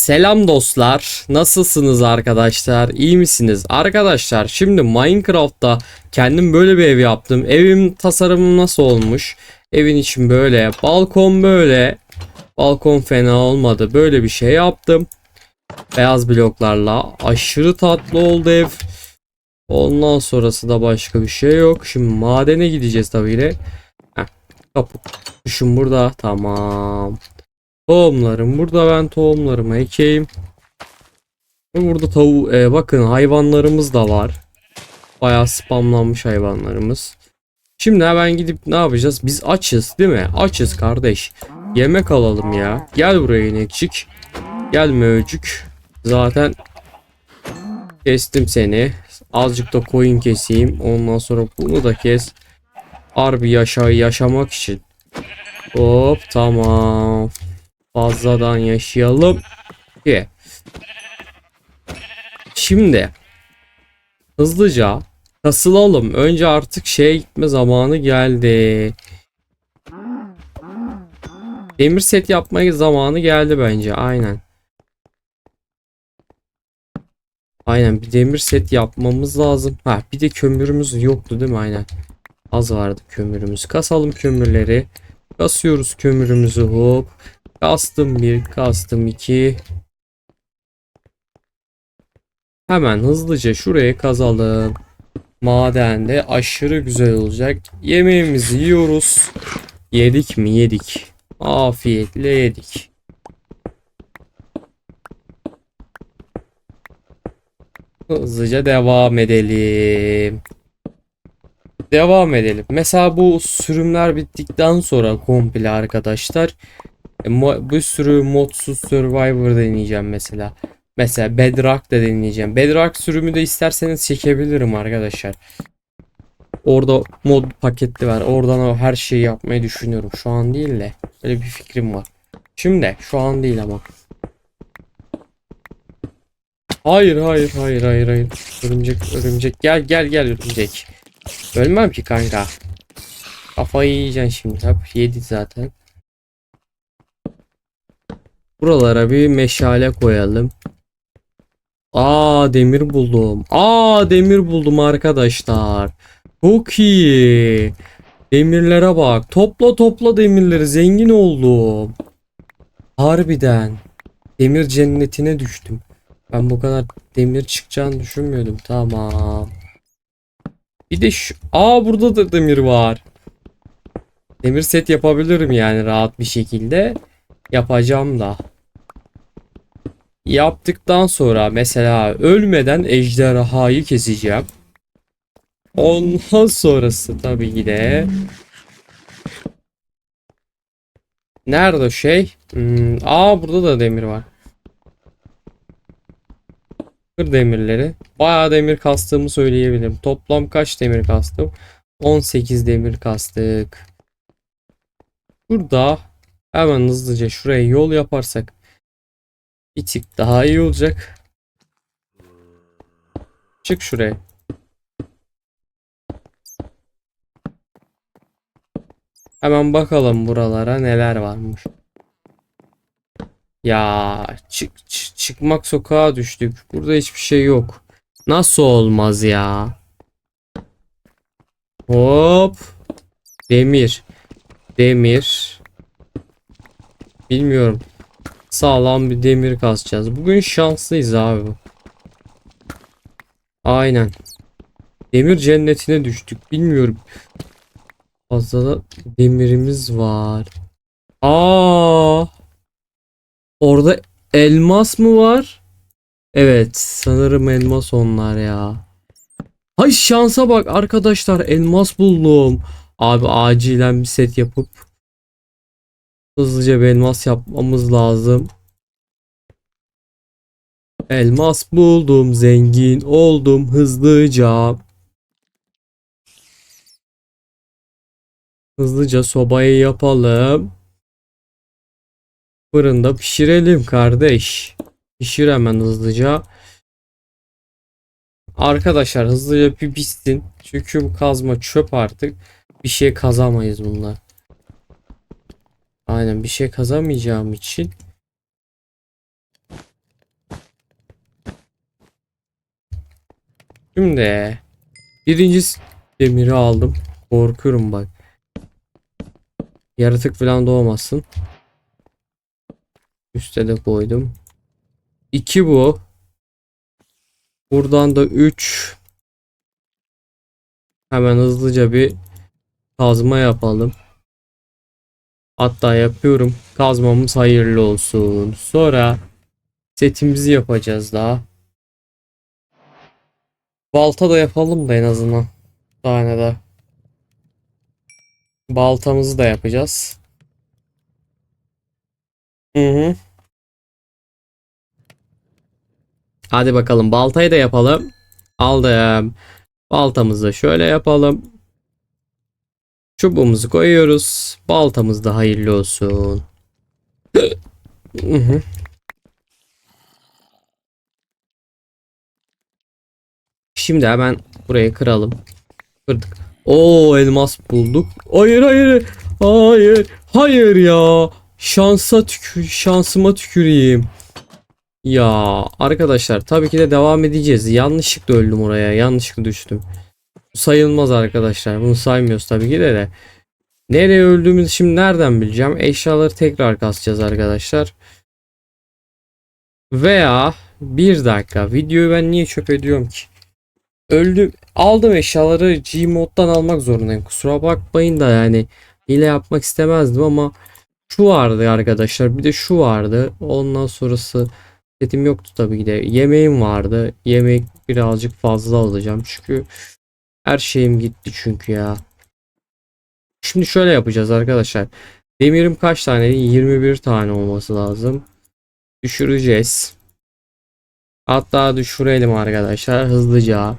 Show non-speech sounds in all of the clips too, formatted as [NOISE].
Selam dostlar. Nasılsınız arkadaşlar? İyi misiniz? Arkadaşlar şimdi Minecraft'ta kendim böyle bir ev yaptım. Evim tasarımı nasıl olmuş? Evin için böyle. Balkon böyle. Balkon fena olmadı. Böyle bir şey yaptım. Beyaz bloklarla. Aşırı tatlı oldu ev. Ondan sonrası da başka bir şey yok. Şimdi madene gideceğiz tabii ki. Kapı. Kuşum burada. Tamam. Tohumlarım burada ben tohumlarımı ekeyim. Burada tavu e, bakın hayvanlarımız da var. Bayağı spamlanmış hayvanlarımız. Şimdi hemen gidip ne yapacağız? Biz açız değil mi? Açız kardeş. Yemek alalım ya. Gel buraya inekçik. Gel mövcük. Zaten kestim seni. Azıcık da koyun keseyim. Ondan sonra bunu da kes. Harbi yaşa yaşamak için. Hop tamam. Fazladan yaşayalım. Ki. Şimdi hızlıca kasılalım. Önce artık şeye gitme zamanı geldi. Demir set yapma zamanı geldi bence. Aynen. Aynen bir demir set yapmamız lazım. Ha bir de kömürümüz yoktu değil mi? Aynen. Az vardı kömürümüz. Kasalım kömürleri. Kasıyoruz kömürümüzü hop. Kastım 1, kastım 2. Hemen hızlıca şuraya kazalım. Madende aşırı güzel olacak. Yemeğimizi yiyoruz. Yedik mi? Yedik. Afiyetle yedik. Hızlıca devam edelim. Devam edelim. Mesela bu sürümler bittikten sonra komple arkadaşlar e, bir sürü modsuz Survivor deneyeceğim mesela. Mesela Bedrock da deneyeceğim. Bedrock sürümü de isterseniz çekebilirim arkadaşlar. Orada mod paketli var. Oradan o her şeyi yapmayı düşünüyorum. Şu an değil de. Öyle bir fikrim var. Şimdi şu an değil ama. Hayır hayır hayır hayır hayır. Örümcek örümcek gel gel gel örümcek. Ölmem ki kanka. Kafayı yiyeceksin şimdi. Hop yedi zaten. Buralara bir meşale koyalım. Aa demir buldum. Aa demir buldum arkadaşlar. Çok iyi. Demirlere bak. Topla topla demirleri. Zengin oldum. Harbiden. Demir cennetine düştüm. Ben bu kadar demir çıkacağını düşünmüyordum. Tamam. Bir de şu... Aa burada da demir var. Demir set yapabilirim yani rahat bir şekilde. Yapacağım da. Yaptıktan sonra mesela ölmeden ejderhayı keseceğim. Ondan sonrası tabii ki de Nerede şey? Hmm, aa burada da demir var. Kır demirleri. Bayağı demir kastığımı söyleyebilirim. Toplam kaç demir kastım? 18 demir kastık. Burada hemen hızlıca şuraya yol yaparsak bir tık daha iyi olacak. Çık şuraya. Hemen bakalım buralara neler varmış. Ya çık, çı- çıkmak sokağa düştük. Burada hiçbir şey yok. Nasıl olmaz ya? Hop. Demir. Demir. Bilmiyorum. Sağlam bir demir kasacağız. Bugün şanslıyız abi. Aynen. Demir cennetine düştük. Bilmiyorum. Fazla da demirimiz var. Aa! Orada elmas mı var? Evet, sanırım elmas onlar ya. Hay şansa bak arkadaşlar elmas buldum. Abi acilen bir set yapıp hızlıca bir elmas yapmamız lazım. Elmas buldum, zengin oldum hızlıca. Hızlıca sobayı yapalım. Fırında pişirelim kardeş. Pişir hemen hızlıca. Arkadaşlar hızlıca bir pişsin. Çünkü bu kazma çöp artık. Bir şey kazamayız bunlar. Aynen bir şey kazamayacağım için. Şimdi birinci demiri aldım. Korkuyorum bak. Yaratık falan doğmasın. Üste de koydum. 2 bu. Buradan da 3. Hemen hızlıca bir kazma yapalım. Hatta yapıyorum. Kazmamız hayırlı olsun. Sonra setimizi yapacağız daha. Balta da yapalım da en azından. Tane de. Baltamızı da yapacağız. Hı hı. Hadi bakalım baltayı da yapalım. Aldım. Baltamızı şöyle yapalım. Çubuğumuzu koyuyoruz. Baltamız da hayırlı olsun. Şimdi hemen burayı kıralım. Kırdık. Oo elmas bulduk. Hayır hayır. Hayır. Hayır ya. Şansa tükür şansıma tüküreyim. Ya arkadaşlar tabii ki de devam edeceğiz. Yanlışlıkla öldüm oraya. Yanlışlıkla düştüm. Sayılmaz arkadaşlar. Bunu saymıyoruz tabii ki de de. Nereye öldüğümüzü şimdi nereden bileceğim? Eşyaları tekrar kasacağız arkadaşlar. Veya bir dakika videoyu ben niye çöp ediyorum ki? Öldüm. Aldım eşyaları G moddan almak zorundayım. Kusura bakmayın da yani hile yapmak istemezdim ama şu vardı arkadaşlar. Bir de şu vardı. Ondan sonrası setim yoktu tabii ki de. Yemeğim vardı. Yemek birazcık fazla alacağım. Çünkü her şeyim gitti çünkü ya. Şimdi şöyle yapacağız arkadaşlar. Demirim kaç tane? 21 tane olması lazım. Düşüreceğiz. Hatta düşürelim arkadaşlar hızlıca.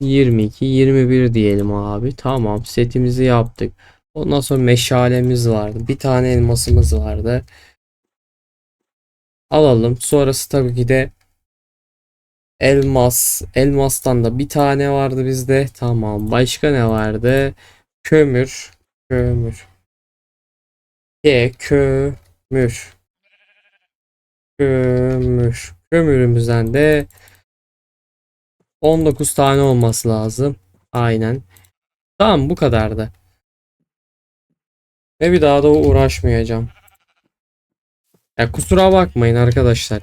22, 21 diyelim abi. Tamam setimizi yaptık. Ondan sonra meşalemiz vardı. Bir tane elmasımız vardı. Alalım. Sonrası tabii ki de elmas. Elmastan da bir tane vardı bizde. Tamam. Başka ne vardı? Kömür. Kömür. E, kömür. Kömür. Kömürümüzden de 19 tane olması lazım. Aynen. Tamam bu kadardı. Ve bir daha da uğraşmayacağım. Ya kusura bakmayın arkadaşlar.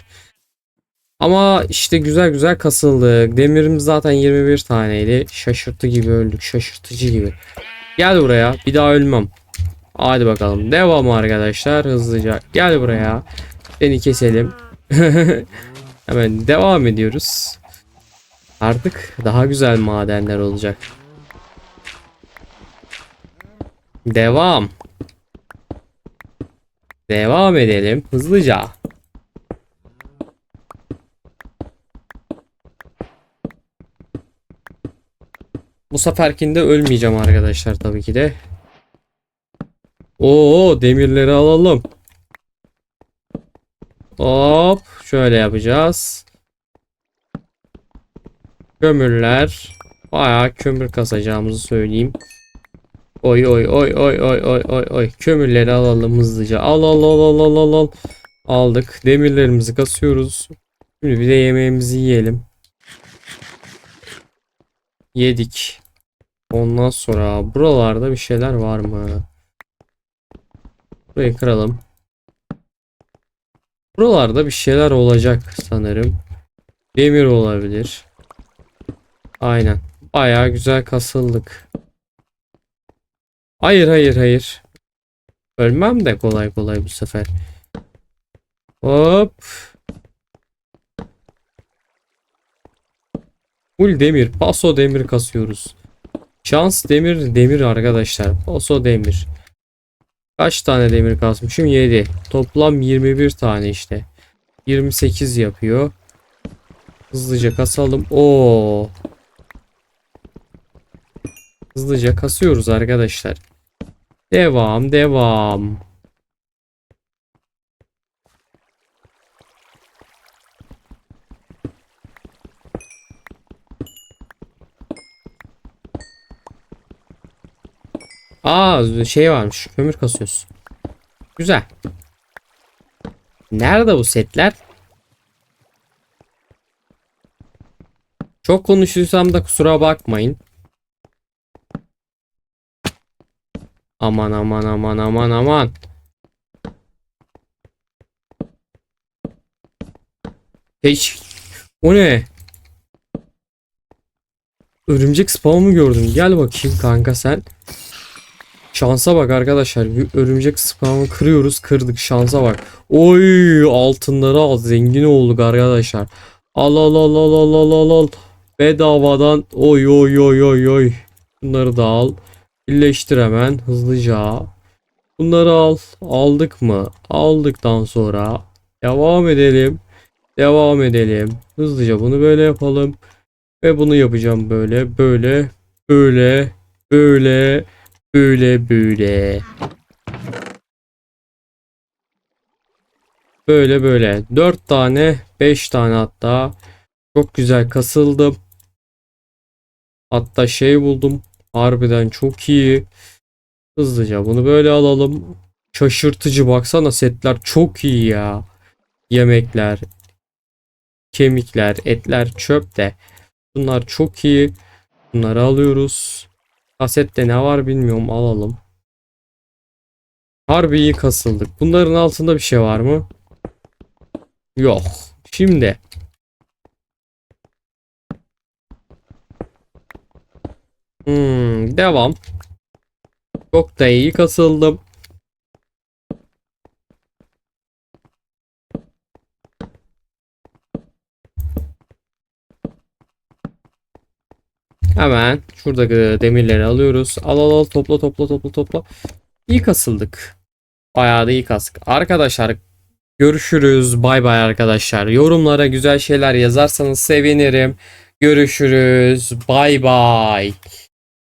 Ama işte güzel güzel kasıldık. Demirimiz zaten 21 taneydi. Şaşırtı gibi öldük. Şaşırtıcı gibi. Gel buraya. Bir daha ölmem. Hadi bakalım. Devam arkadaşlar. Hızlıca. Gel buraya. Seni keselim. [LAUGHS] Hemen devam ediyoruz. Artık daha güzel madenler olacak. Devam. Devam edelim hızlıca. Bu seferkinde ölmeyeceğim arkadaşlar tabii ki de. Oo demirleri alalım. Hop şöyle yapacağız. Kömürler. Bayağı kömür kasacağımızı söyleyeyim. Oy oy oy oy oy oy oy oy. Kömürleri alalım hızlıca. Al al al al al al al. Aldık. Demirlerimizi kasıyoruz. Şimdi bir de yemeğimizi yiyelim. Yedik. Ondan sonra buralarda bir şeyler var mı? Burayı kıralım. Buralarda bir şeyler olacak sanırım. Demir olabilir. Aynen. Bayağı güzel kasıldık. Hayır hayır hayır. Ölmem de kolay kolay bu sefer. Hop. Full demir. Paso demir kasıyoruz. Şans demir demir arkadaşlar. Paso demir. Kaç tane demir kasmışım? 7. Toplam 21 tane işte. 28 yapıyor. Hızlıca kasalım. Oo. Hızlıca kasıyoruz arkadaşlar. Devam devam. Aa şey varmış. Kömür kasıyoruz. Güzel. Nerede bu setler? Çok konuşuyorsam da kusura bakmayın. Aman aman aman aman aman. Hiç. O ne? Örümcek spawn'ı gördüm. Gel bakayım kanka sen. Şansa bak arkadaşlar. Örümcek spawn'ı kırıyoruz. Kırdık. Şansa bak. Oy altınları al. Zengin olduk arkadaşlar. Al al al al al al al al. Bedavadan. Oy oy oy oy oy. Bunları da al. Birleştir hemen hızlıca. Bunları al. Aldık mı? Aldıktan sonra devam edelim. Devam edelim. Hızlıca bunu böyle yapalım. Ve bunu yapacağım böyle, böyle, böyle, böyle, böyle, böyle. Böyle böyle. 4 tane, 5 tane hatta. Çok güzel kasıldım. Hatta şey buldum. Harbiden çok iyi. Hızlıca bunu böyle alalım. Şaşırtıcı baksana setler çok iyi ya. Yemekler, kemikler, etler çöp de. Bunlar çok iyi. Bunları alıyoruz. Kasette ne var bilmiyorum alalım. Harbi iyi kasıldık. Bunların altında bir şey var mı? Yok. Şimdi. Hmm, devam. Çok da iyi kasıldım. Hemen şuradaki demirleri alıyoruz. Al al al topla topla topla topla. İyi kasıldık. Bayağı da iyi kastık. Arkadaşlar görüşürüz. Bay bay arkadaşlar. Yorumlara güzel şeyler yazarsanız sevinirim. Görüşürüz. Bay bay.